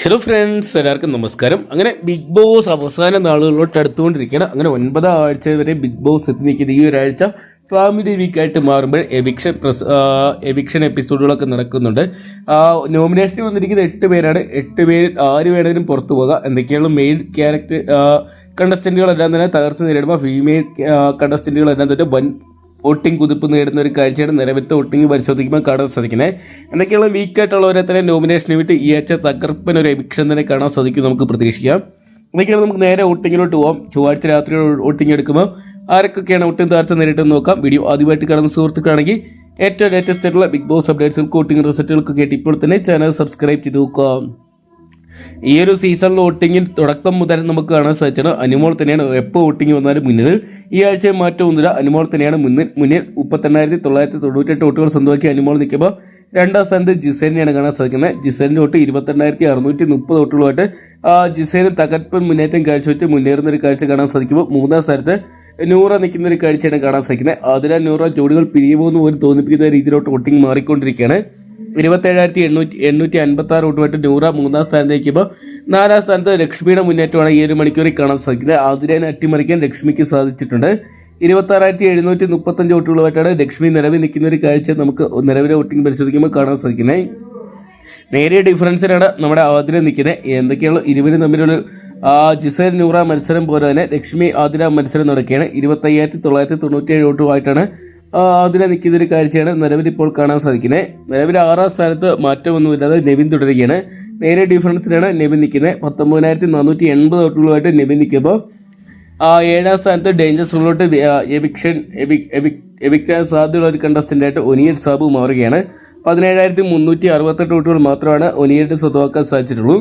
Hello friends എല്ലാവർക്കും നമസ്കാരം. അങ്ങനെ ബിഗ് ബോസ് അവസാന നാളുകളിലോട്ട് അടുത്തുകൊണ്ടിരിക്കുകയാണ്. അങ്ങനെ ഒൻപതാം ആഴ്ച വരെ ബിഗ് ബോസ് എത്തി നിൽക്കുന്നത് ഈ ഒരാഴ്ച ഫാമിലി വീക്കായിട്ട് മാറുമ്പോൾ എവിക്ഷൻ പ്രസ് എവിക്ഷൻ എപ്പിസോഡുകളൊക്കെ നടക്കുന്നുണ്ട്. നോമിനേഷൻ വന്നിരിക്കുന്നത് എട്ട് പേരാണ്. എട്ട് പേര് ആര് വേണമെങ്കിലും പുറത്തു പോകാം. എന്തൊക്കെയാണ് മെയിൽ ക്യാരക്ടർ കണ്ടസ്റ്റന്റുകളെല്ലാം തന്നെ തകർച്ച നേരിടുമ്പോൾ ഫീമെയിൽ കണ്ടസ്റ്റന്റുകളെല്ലാം തന്നെ വൻ വോട്ടിംഗ് കുതിപ്പ് നേടുന്ന ഒരു കാഴ്ചയാണ് നിലവിലത്തെ ഒട്ടിങ് പരിശോധിക്കുമ്പോൾ കാണാൻ സാധിക്കുന്നത്. എന്തൊക്കെയാണ് വീക്കായിട്ടുള്ളവരെ തന്നെ നോമിനേഷന് വിട്ട് ഈ ആഴ്ച തകർപ്പൻ ഒരു എവിക്ഷൻ തന്നെ കാണാൻ സാധിക്കും നമുക്ക് പ്രതീക്ഷിക്കാം. എന്തൊക്കെയാണ് നമുക്ക് നേരെ ഒട്ടിങ്ങിലോട്ട് പോകാം ചൊവ്വാഴ്ച രാത്രി ഒട്ടിങ് എടുക്കുമ്പോൾ ആരൊക്കെയാണ് വോട്ടിംഗ് താഴ്ച നേരിട്ടെന്ന് നോക്കാം. വീഡിയോ ആദ്യമായിട്ട് കാണുന്ന സുഹൃത്തുക്കളാണെങ്കിൽ ഏറ്റവും ലേറ്റസ്റ്റ് ആയിട്ടുള്ള ബിഗ് ബോസ് അപ്ഡേറ്റ്സും വോട്ടിംഗ് കേട്ട് ഇപ്പോൾ തന്നെ ചാനൽ സബ്സ്ക്രൈബ് ചെയ്ത് നോക്കുക ഈ ഒരു സീസണിൽ വോട്ടിങ്ങിൽ തുടക്കം മുതൽ നമുക്ക് കാണാൻ സാധിച്ചത് അനുമോൾ തന്നെയാണ്. എപ്പോൾ വോട്ടിംഗ് വന്നാലും മുന്നിൽ. ഈ ആഴ്ച മാറ്റമൊന്നുമില്ല അനുമോൾ തന്നെയാണ് മുന്നിൽ. മുന്നിൽ മുപ്പത്തെണ്ണായിരത്തി തൊള്ളായിരത്തി തൊണ്ണൂറ്റെട്ട് വോട്ടുകൾ സ്വന്തമാക്കി അനുമോൾ നിൽക്കുമ്പോൾ രണ്ടാം സ്ഥാനത്ത് ജിസേനെയാണ് കാണാൻ സാധിക്കുന്നത്. ജിസേനിന്റെ വോട്ട് ഇരുപത്തെണ്ണായിരത്തി അറുന്നൂറ്റി മുപ്പത് വോട്ടുകളുമായിട്ട് ജിസേന് തകർപ്പൻ മുന്നേറ്റം കാഴ്ചവെച്ച് മുന്നേറുന്ന ഒരു കാഴ്ച കാണാൻ സാധിക്കുമ്പോൾ മൂന്നാം സ്ഥാനത്ത് നൂറ നിൽക്കുന്ന ഒരു കാഴ്ചയാണ് കാണാൻ സാധിക്കുന്നത്. അതിനാൽ നൂറ ജോഡികൾ പിരിയുമോ എന്ന് പോലും തോന്നിപ്പിക്കുന്ന രീതിയിലോട്ട് വോട്ടിംഗ് മാറിക്കൊണ്ടിരിക്കുകയാണ്. ഇരുപത്തേഴായിരത്തി എണ്ണൂറ്റി എണ്ണൂറ്റി അൻപത്തി ആറ് വോട്ടുമായിട്ട് നൂറ മൂന്നാം സ്ഥാനത്തേക്കുമ്പോൾ നാലാം സ്ഥാനത്ത് ലക്ഷ്മിയുടെ മുന്നേറ്റമാണ് ഈ ഒരു മണിക്കൂറിൽ കാണാൻ സാധിക്കുന്നത്. ആതിരേനെ അട്ടിമറിക്കാൻ ലക്ഷ്മിക്ക് സാധിച്ചിട്ടുണ്ട്. ഇരുപത്താറായിരത്തി എഴുന്നൂറ്റി മുപ്പത്തഞ്ച് വോട്ടുകളുമായിട്ടാണ് ലക്ഷ്മി നിലവിൽ നിൽക്കുന്ന ഒരു കാഴ്ച നമുക്ക് നിലവിലെ വോട്ടിംഗ് പരിശോധിക്കുമ്പോൾ കാണാൻ സാധിക്കുന്നത്. നേരിയ ഡിഫറൻസിലാണ് നമ്മുടെ ആതിര നിൽക്കുന്നത്. എന്തൊക്കെയാണ് ഇരുവരും തമ്മിലൊരു ജിസേൽ നൂറ മത്സരം പോലെ തന്നെ ലക്ഷ്മി ആതിര മത്സരം നടക്കുകയാണ്. ഇരുപത്തയ്യായിരത്തി തൊള്ളായിരത്തി തൊണ്ണൂറ്റി ഏഴ് വോട്ടുമായിട്ടാണ് അതിനെ നിൽക്കുന്ന ഒരു കാഴ്ചയാണ് നിലവിൽ ഇപ്പോൾ കാണാൻ സാധിക്കുന്നത്. നിലവിൽ ആറാം സ്ഥാനത്ത് മാറ്റമൊന്നുമില്ലാതെ നെവിൻ തുടരുകയാണ്. നേരെ ഡിഫറൻസിലാണ് നെവിൻ നിൽക്കുന്നത്. പത്തൊമ്പതിനായിരത്തി നാനൂറ്റി എൺപത് വോട്ടുകളുമായിട്ട് നെവിൻ നിൽക്കുമ്പോൾ ആ ഏഴാം സ്ഥാനത്ത് ഡേഞ്ചർ സോണിലോട്ട് എവിക്ഷൻ എവിക്റ്റാൻ സാധ്യതയുള്ള ഒരു കണ്ടസ്റ്റന്റ് ആയിട്ട് ഒനിയൻ സാബു മാറുകയാണ്. പതിനേഴായിരത്തി മുന്നൂറ്റി അറുപത്തെട്ട് വോട്ടുകൾ മാത്രമാണ് ഒനിയന്റെ സ്വന്തമാക്കാൻ സാധിച്ചിട്ടുള്ളൂ.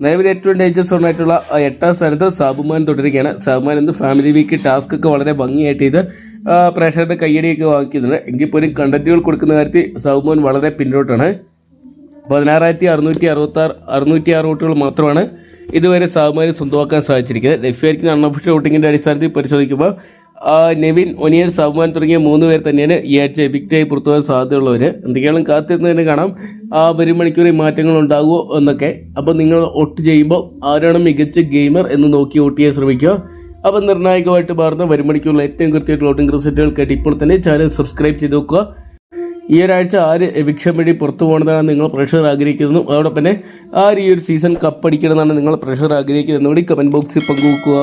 നിലവിൽ ഏറ്റവും ഡേഞ്ചർ സോണായിട്ടുള്ള എട്ടാം സ്ഥാനത്ത് സാബുമാൻ തുടരുകയാണ്. സാബുമാൻ എന്ന് ഫാമിലി വീക്ക് ടാസ്ക് ഒക്കെ വളരെ ഭംഗിയായിട്ട് ആ, പ്രേക്ഷകരുടെ കയ്യടിയൊക്കെ വാങ്ങിക്കുന്നുണ്ട് എങ്കിൽ പോലും കണ്ടന്റുകൾ കൊടുക്കുന്ന കാര്യത്തിൽ സൗമോൻ വളരെ പിന്നോട്ടാണ്. പതിനാറായിരത്തി അറുന്നൂറ്റി അറുപത്തി ആറ് അറുന്നൂറ്റി ആറ് വോട്ടുകൾ മാത്രമാണ് ഇതുവരെ സൗമോനെ സ്വന്തമാക്കാൻ സാധിച്ചിരിക്കുന്നത്. ലഭ്യമായിരിക്കുന്ന അൺഒഫീഷ്യൽ വോട്ടിങ്ങിന്റെ അടിസ്ഥാനത്തിൽ പരിശോധിക്കുമ്പോൾ നെവിൻ ഒനിയൻ സൗമാൻ തുടങ്ങിയ മൂന്ന് പേർ തന്നെയാണ് ഈ ആഴ്ച എബിക്റ്റായി പുറത്തു പോകാൻ സാധ്യതയുള്ളവർ എന്തൊക്കെയാണ് കാത്തിരുന്ന് തന്നെ കാണാം. ആ വരും മണിക്കൂറിൽ മാറ്റങ്ങൾ ഉണ്ടാകുമോ എന്നൊക്കെ. അപ്പോൾ നിങ്ങൾ വോട്ട് ചെയ്യുമ്പോൾ ആരാണ് മികച്ച ഗെയിമർ എന്ന് നോക്കി വോട്ട് ചെയ്യാൻ ശ്രമിക്കുക. അപ്പോൾ നിർണായകമായിട്ട് മാറുന്ന വരുമണിക്കുള്ള ഏറ്റവും കൃത്യമായിട്ട് വോട്ടിംഗ് റിസൾട്ടുകൾക്കായിട്ട് ഇപ്പോൾ തന്നെ ചാനൽ സബ്സ്ക്രൈബ് ചെയ്ത് നോക്കുക ഈ ഒരാഴ്ച ആര് എവിക്ഷൻ വഴി പുറത്തു പോകണമെന്നാണ് നിങ്ങൾ പ്രഷർ ആഗ്രഹിക്കുന്നതും അതോടൊപ്പം തന്നെ ആര് ഈ ഒരു സീസൺ കപ്പടിക്കണമെന്നാണ് നിങ്ങൾ പ്രഷർ ആഗ്രഹിക്കുന്നതും കൂടി കമന്റ് ബോക്സിൽ പങ്കുവെക്കുക.